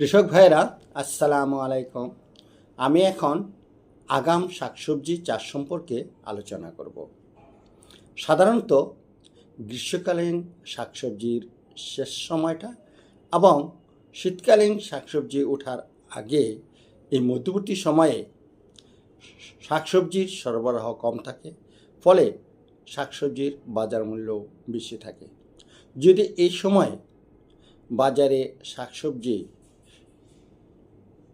কৃষক ভাইরা আসসালামু আলাইকুম। আমি এখন আগাম শাকসবজি চাষ সম্পর্কে আলোচনা করব। সাধারণত গ্রীষ্মকালীন শাকসবজির শেষ সময়টা এবং শীতকালীন শাকসবজি ওঠার আগে এই মধ্যবর্তী সময়ে শাকসবজির সরবরাহ কম থাকে, ফলে শাকসবজির বাজার মূল্য বেশি থাকে। যদি এই সময় বাজারে শাকসবজি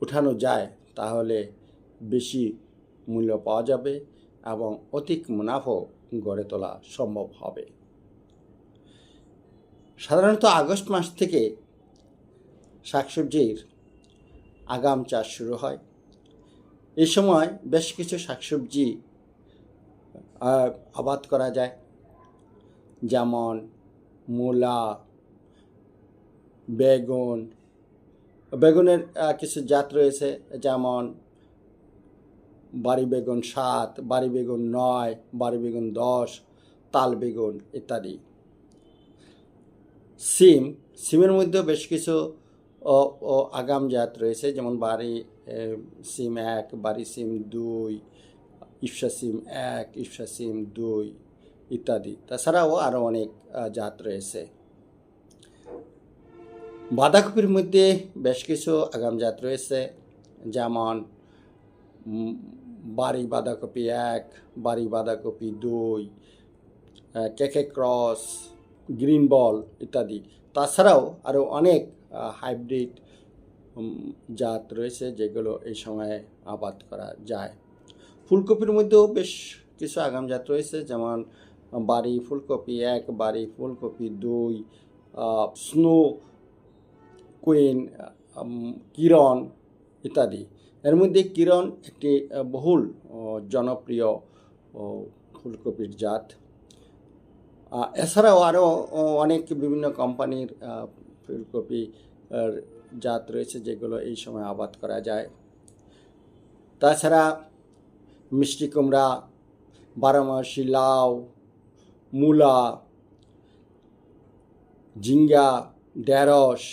উঠানো যায়, তাহলে বেশি মূল্য পাওয়া যাবে এবং অধিক মুনাফা গড়ে তোলা সম্ভব হবে। সাধারণত আগস্ট মাস থেকে শাকসবজির আগাম চাষ শুরু হয়। এই সময় বেশ কিছু শাকসবজি আবাদ করা যায়। যেমন মূলা, বেগুন বেগুনের কিছু জাত রয়েছে, যেমন বাড়ি বেগুন সাত, বাড়ি বেগুন নয়, বাড়ি বেগুন দশ, তাল বেগুন ইত্যাদি। সিম, সিমের মধ্যেও বেশ কিছু আগাম জাত রয়েছে, যেমন বাড়ি সিম এক, বাড়ি সিম দুই ইফসা সিম এক ইফসা সিম দুই ইত্যাদি। তাছাড়াও আরও অনেক জাত রয়েছে। বাঁধাকপির মধ্যে বেশ কিছু আগাম জাত রয়েছে। যেমন বাড়ি বাঁধাকপি এক বাড়ি বাঁধাকপি দুই কেকে ক্রস, গ্রিন বল ইত্যাদি। তাছাড়াও আরও অনেক হাইব্রিড জাত রয়েছে যেগুলো এই সময়ে আবাদ করা যায়। ফুলকপির মধ্যেও বেশ কিছু আগাম জাত রয়েছে। যেমন বাড়ি ফুলকপি এক বাড়ি ফুলকপি দুই স্নো কুইন কিরণ ইত্যাদি। এর মধ্যে কিরণ একটি বহুল জনপ্রিয় ফুলকপির জাত। এছাড়াও আরও অনেক বিভিন্ন কোম্পানির ফুলকপি জাত রয়েছে যেগুলো এই সময় আবাদ করা যায়। তাছাড়া মিষ্টি কুমড়া, বারোমাসি, লাউ, মূলা, ঝিঙ্গা, ঢেঁড়স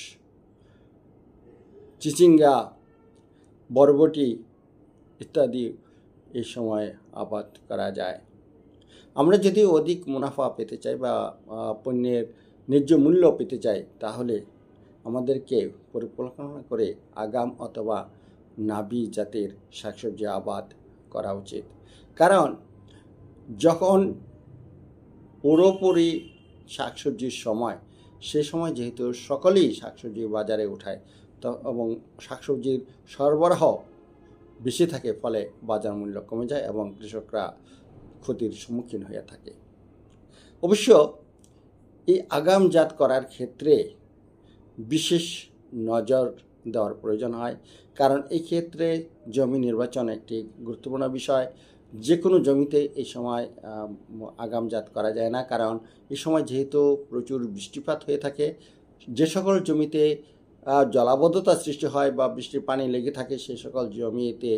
চিচিঙ্গা, বরবটি ইত্যাদি এই সময় আবাদ করা যায়। আমরা যদি অধিক মুনাফা পেতে চাই বা পণ্যের ন্যায্য মূল্য পেতে চাই, তাহলে আমাদেরকে পরিকল্পনা করে আগাম অথবা নাবি জাতের শাকসবজি আবাদ করা উচিত। কারণ, যখন পুরোপুরি শাকসবজির সময়, সে সময় যেহেতু সকলেই শাকসবজি বাজারে উঠায় এবং শাকসবজির সরবরাহ বেশি থাকে ফলে বাজার মূল্য কমে যায় এবং কৃষকরা ক্ষতির সম্মুখীন হয়ে থাকে। অবশ্য এই আগামজাত করার ক্ষেত্রে বিশেষ নজর দেওয়ার প্রয়োজন হয় কারণ এই ক্ষেত্রে জমি নির্বাচন একটি গুরুত্বপূর্ণ বিষয়। যে কোনো জমিতে এই সময় আম, আগামজাত করা যায় না কারণ এই সময় যেহেতু প্রচুর বৃষ্টিপাত হয়ে থাকে। যে সকল জমিতে জলাবদ্ধতা সৃষ্টি হয় বা বৃষ্টির পানি লেগে থাকে, সে সকল জমিতে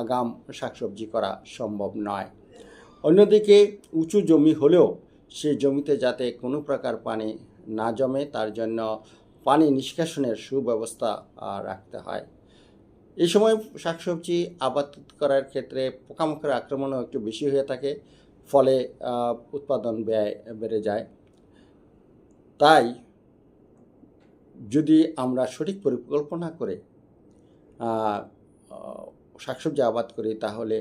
আগাম শাকসবজি করা সম্ভব নয়। অন্যদিকে, উঁচু জমি হলেও সেই জমিতে যাতে কোনো প্রকার পানি না জমে, তার জন্য পানি নিষ্কাশনের সুব্যবস্থা রাখতে হয়। এই সময় শাকসবজি আবাদ করার ক্ষেত্রে পোকামাকড়ের আক্রমণও একটু বেশি হয়ে থাকে, ফলে উৎপাদন ব্যয় বেড়ে যায়। তাই যদি আমরা সঠিক পরিকল্পনা করে শাকসবজি আবাদ করি, তাহলে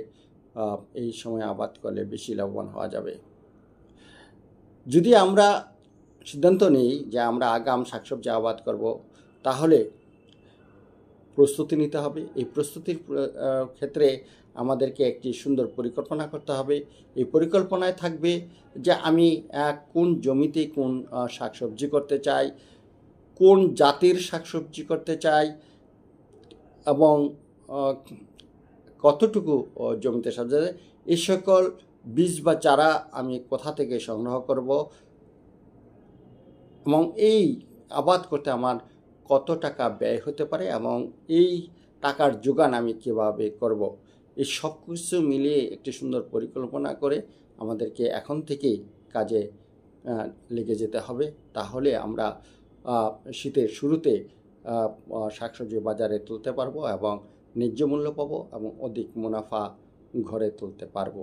এই সময় আবাদ করলে বেশি লাভবান হওয়া যাবে। যদি আমরা সিদ্ধান্ত নিই যে আমরা আগাম শাকসবজি আবাদ করব, তাহলে প্রস্তুতি নিতে হবে। এই প্রস্তুতির ক্ষেত্রে আমাদেরকে একটি সুন্দর পরিকল্পনা করতে হবে। এই পরিকল্পনায় থাকবে যে আমি কোন জমিতে কোন শাকসবজি করতে চাই কোন জাতির শাকসবজি করতে চাই এবং কতটুকু জমিতে সাজাতে এই সকল বীজ বা চারা আমি কোথা থেকে সংগ্রহ করব এবং এই আবাদ করতে আমার কত টাকা ব্যয় হতে পারে এবং এই টাকার যোগান আমি কীভাবে করব? এই সব কিছু মিলিয়ে একটি সুন্দর পরিকল্পনা করে আমাদেরকে এখন থেকেই কাজে লেগে যেতে হবে। তাহলে আমরা শীতের শুরুতে শাকসবজি বাজারে তুলতে পারব এবং ন্যায্য মূল্য পাবো এবং অধিক মুনাফা ঘরে তুলতে পারব।